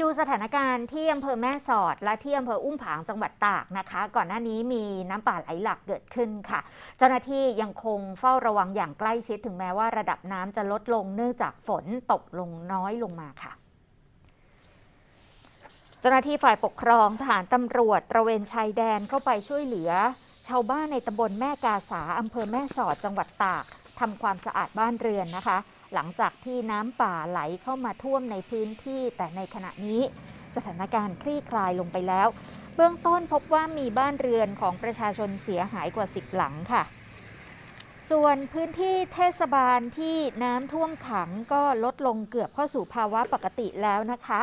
ดูสถานการณ์ที่อำเภอแม่สอด และที่อำเภออุ้มผางจังหวัดตากนะคะ ก่อนหน้านี้มีน้ำป่าไหลหลากเกิดขึ้นค่ะ เจ้าหน้าที่ยังคงเฝ้าระวังอย่างใกล้ชิดถึงแม้ว่าระดับน้ำจะลดลงเนื่องจากฝนตกลงน้อยลงมาค่ะเจ้าหน้าที่ฝ่ายปกครองทหารตำรวจตระเวนชายแดนเข้าไปช่วยเหลือ ชาวบ้านในตำบลแม่กาสาอำเภอแม่สอดจังหวัดตากทำความสะอาดบ้านเรือนนะคะ หลังจากที่น้ำป่าไหลเข้ามาท่วมในพื้นที่ แต่ในขณะนี้สถานการณ์คลี่คลายลงไปแล้ว เบื้องต้นพบว่ามีบ้านเรือนของประชาชนเสียหายกว่า 10 หลังค่ะ ส่วนพื้นที่เทศบาลที่น้ำท่วมขังก็ลดลงเกือบเข้าสู่ภาวะปกติแล้วนะคะ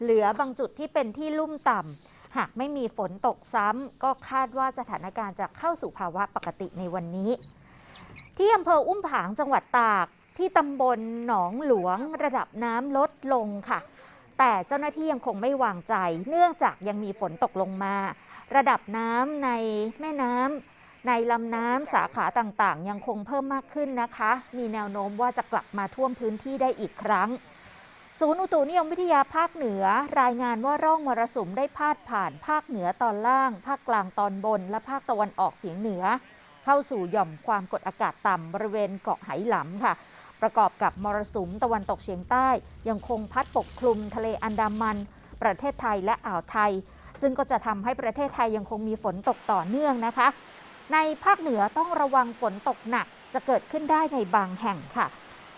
เหลือบางจุดที่เป็นที่ลุ่มต่ำหากไม่มีฝนตกซ้ำก็คาดว่าสถานการณ์จะเข้าสู่ภาวะปกติในวันนี้ ที่อำเภออุ้มผางจังหวัดตาก ที่ตำบลหนองหลวงระดับน้ำลดลงค่ะ แต่เจ้าหน้าที่ยังคงไม่วางใจ เนื่องจากยังมีฝนตกลงมา ระดับน้ำในแม่น้ำในลำน้ำสาขาต่างๆ ยังคงเพิ่มมากขึ้นนะคะ มีแนวโน้มว่าจะกลับมาท่วมพื้นที่ได้อีกครั้งศูนย์อุตุนิยมวิทยาภาคเหนือ รายงานว่าร่องมรสุมได้พาดผ่านภาคเหนือตอนล่าง ภาคกลางตอนบน และภาคตะวันออกเฉียงเหนือ เข้าสู่หย่อมความกดอากาศต่ำบริเวณเกาะไหหลำค่ะ ประกอบกับมรสุมตะวันตกเฉียงใต้ ยังคงพัดปกคลุมทะเลอันดามัน ประเทศไทยและอ่าวไทย ซึ่งก็จะทำให้ประเทศไทยยังคงมีฝนตกต่อเนื่องนะคะ ในภาคเหนือต้องระวังฝนตกหนักจะเกิดขึ้นได้ในบางแห่งค่ะ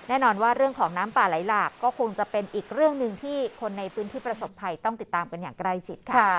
แน่นอนว่าเรื่องของน้ำป่าไหลหลากก็คงจะเป็นอีกเรื่องหนึ่งที่คนในพื้นที่ประสบภัยต้องติดตามกันอย่างใกล้ชิดค่ะค่ะ